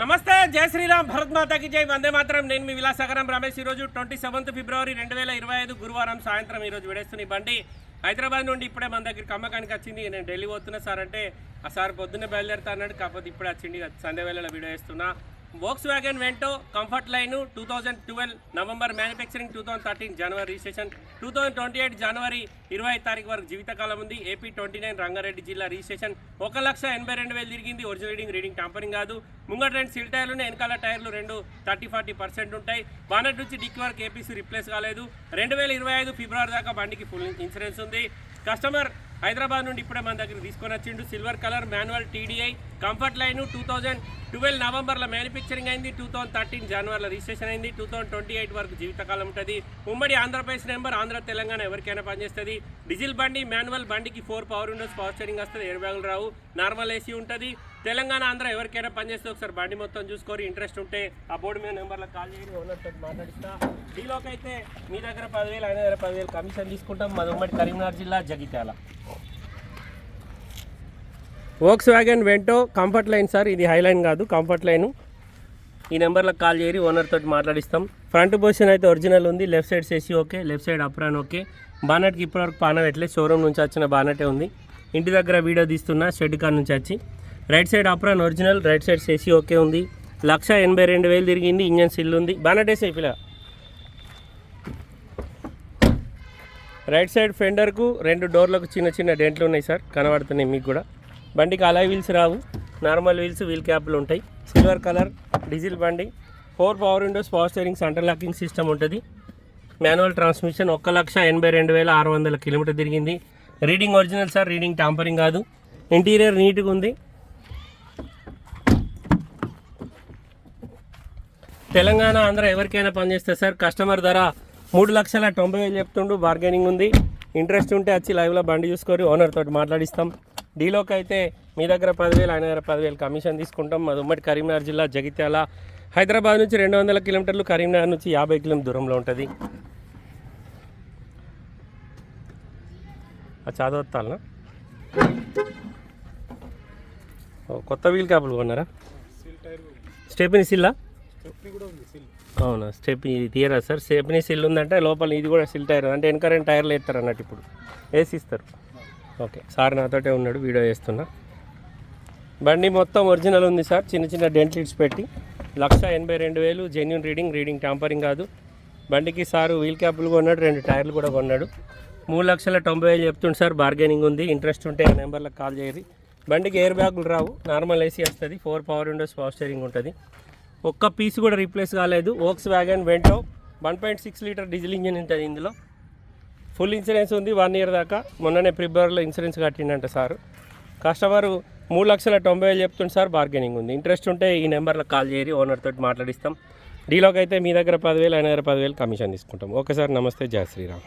నమస్తే జై శ్రీరామ్ భరత్ మాతాకి జై. వందే మాత్రం. నేను మీ విలాసగరం రమేష్. ఈరోజు ట్వంటీ సెవెంత్ ఫిబ్రవరి రెండు వేల ఇరవై ఐదు గురువారం సాయంత్రం ఈరోజు విడేస్తున్న బండి. హైదరాబాద్ నుండి ఇప్పుడే మన దగ్గరికి అమ్మకానికి వచ్చింది. నేను ఢిల్లీ పోతున్నా సార్ అంటే ఆ సార్ పొద్దున్నే బయలుదేరుతా అన్నాడు. కాకపోతే ఇప్పుడే వచ్చింది. సండే వేళలో వీడియో వేస్తున్నా. Volkswagen Vento comfort line two thousand twelve November manufacturing two thousand thirteen జనవరి registration two thousand twenty eight జనవరి ఇరవై తారీఖు వరకు జీవితకాలం ఉంది. ఏపీ ట్వంటీ నైన్ రంగారెడ్డి జిల్లా రిజిస్ట్రేషన్ ఒక లక్ష ఎనభై రెండు వేలు తిరిగింది. ఒరిజినల్ రీడింగ్ రీడింగ్ టాంపరింగ్ కాదు. ముంగట రెండు సిల్ టైర్లు వెనకాల టైర్లు రెండు థర్టీ ఫార్టీ పర్సెంట్ ఉంటాయి. బానట్ నుంచి డిక్ వరకు ఏపీసీ రిప్లేస్ కాలేదు. రెండు వేల ఇరవై ఐదు ఫిబ్రవరి దాకా బండికి ఫుల్ ఇన్సూరెన్స్ ఉంది. కస్టమర్ హైదరాబాద్ నుండి ఇప్పుడే మన దగ్గర తీసుకొని వచ్చిండు. Silver colour manual TDI comfort line two thousand twelve నవంబర్లో మ్యానుఫ్యాక్చరింగ్ అయింది టూ థౌసండ్ థర్టీన్ జనవరిలో రిజిస్ట్రేషన్ అయింది టూ థౌసండ్ ట్వంటీ ఎయిట్ వరకు జీవితకాలం ఉంటుంది. ఉమ్మడి ఆంధ్రప్రదేశ్ నెంబర్ ఆంధ్ర తెలంగాణ ఎవరికైనా పనిచేస్తుంది. డీజిల్ బండి మాన్యువల్ బండికి four power windows power steering వస్తుంది ఎయిర్ బ్యాగులు రావు నార్మల్ ఏసీ ఉంటుంది. తెలంగాణ ఆంధ్ర ఎవరికైనా పనిచేస్తే ఒకసారి బండి మొత్తం చూసుకోరు ఇంట్రెస్ట్ ఉంటే ఆ బోర్డు మీద నెంబర్లో కాల్ చేయండి ఓనర్తో మాట్లాడిస్తా. డీలోకి అయితే మీ దగ్గర పదివేలు ఆయన దగ్గర పదివేలు కమిషన్ తీసుకుంటాం. మాది ఉమ్మడి కరీంనగర్ జిల్లా Jagtial. Volkswagen Vento comfort line sir ఇది హై లైన్ కాదు కంఫర్ట్ లైన్ ఈ నెంబర్లో కాల్ చేయరి ఓనర్ తోటి మాట్లాడిస్తాం. ఫ్రంట్ పొజిషన్ అయితే ఒరిజినల్ ఉంది left side chassis okay left side apron okay బానట్కి ఇప్పటివరకు పాన పెట్టలేదు షోరూమ్ నుంచి వచ్చిన బానటే ఉంది. ఇంటి దగ్గర వీడియో తీస్తున్నా షెడ్ కార్ నుంచి వచ్చి. Right side apron original right side chassis okay ఉంది. లక్ష ఎనభై రెండు వేలు తిరిగింది ఇంజన్ సిల్ ఉంది. బానటే వేసే రైట్ సైడ్ ఫెండర్కు రెండు డోర్లకు చిన్న చిన్న డెంట్లు ఉన్నాయి సార్ కనబడుతున్నాయి మీకు కూడా. బండికి అలాయ్ వీల్స్ రావు. నార్మల్ వీల్స్ వీల్ క్యాప్లు ఉంటాయి. సిల్వర్ కలర్ డీజిల్ బండి. Four power windows power steering centre locking system ఉంటుంది. మాన్యువల్ ట్రాన్స్మిషన్ ఒక్క లక్ష ఎనభై రెండు వేల ఆరు వందల కిలోమీటర్ తిరిగింది. Reading original sir. Reading tampering కాదు. ఇంటీరియర్ నీట్గా ఉంది. తెలంగాణ ఆంధ్ర ఎవరికైనా పనిచేస్తే సార్ కస్టమర్ ధర మూడు లక్షల తొంభై వేలు చెప్తుండు. బార్గెనింగ్ ఉంది. ఇంట్రెస్ట్ ఉంటే వచ్చి లైవ్లో బండి చూసుకొని ఓనర్ తోటి మాట్లాడిస్తాం. డీలోకి అయితే మీ దగ్గర పదివేలు ఆయన దగ్గర పదివేలు కమిషన్ తీసుకుంటాం. మాది ఉమ్మడి కరీంనగర్ జిల్లా జగిత్యాల హైదరాబాద్ నుంచి రెండు వందల కిలోమీటర్లు కరీంనగర్ నుంచి యాభై కిలోమీటర్ దూరంలో ఉంటుంది. అది చదవత్తాలనా కొత్త వీల్ క్యాపులు కొన్నారా? స్టెపిని సిల్లా? అవునా స్టెప్ ఇది తీయరా సార్? స్టెప్ని సిల్ ఉందంటే లోపల ఇది కూడా సిల్ టైర్ అంటే వెనక రెండు టైర్లు వేస్తారు అన్నట్టు ఇప్పుడు. వేసి ఇస్తారు. ఓకే. సార్ నాతోటే ఉన్నాడు వీడియో వేస్తున్నా బండి మొత్తం ఒరిజినల్ ఉంది సార్ చిన్న చిన్న డెంట్ లిడ్స్ పెట్టి. లక్ష ఎనభై రెండు వేలు జెన్యున్ రీడింగ్ రీడింగ్ టాంపరింగ్ కాదు. బండికి సారు వీల్ క్యాప్లు కొన్నాడు రెండు టైర్లు కూడా కొన్నాడు. మూడు లక్షల తొంభై వేలు చెప్తుండు సార్ బార్గెనింగ్ ఉంది. ఇంట్రెస్ట్ ఉంటే ఆ నెంబర్లకు కాల్ చేయరు బండికి ఎయిర్ బ్యాగులు రావు నార్మల్ ఏసీ వస్తుంది four power windows power steering ఉంటుంది. ఒక్క పీస్ కూడా రీప్లేస్ కాలేదు. Volkswagen Vento one point six litre diesel engine ఉంటుంది ఇందులో. ఫుల్ ఇన్సూరెన్స్ ఉంది వన్ ఇయర్ దాకా. మొన్ననే ఫిబ్రవరిలో ఇన్సూరెన్స్ కట్టిండంట సార్. కస్టమర్ మూడు లక్షల తొంభై వేలు చెప్తుంది సార్ బార్గెనింగ్ ఉంది. ఇంట్రెస్ట్ ఉంటే ఈ నెంబర్లో కాల్ చేయరి ఓనర్ తోటి మాట్లాడిస్తాం. డీలోకి అయితే మీ దగ్గర పదివేలు ఆయన దగ్గర పదివేలు కమిషన్ తీసుకుంటాం. ఓకే సార్ నమస్తే జయ శ్రీరామ్.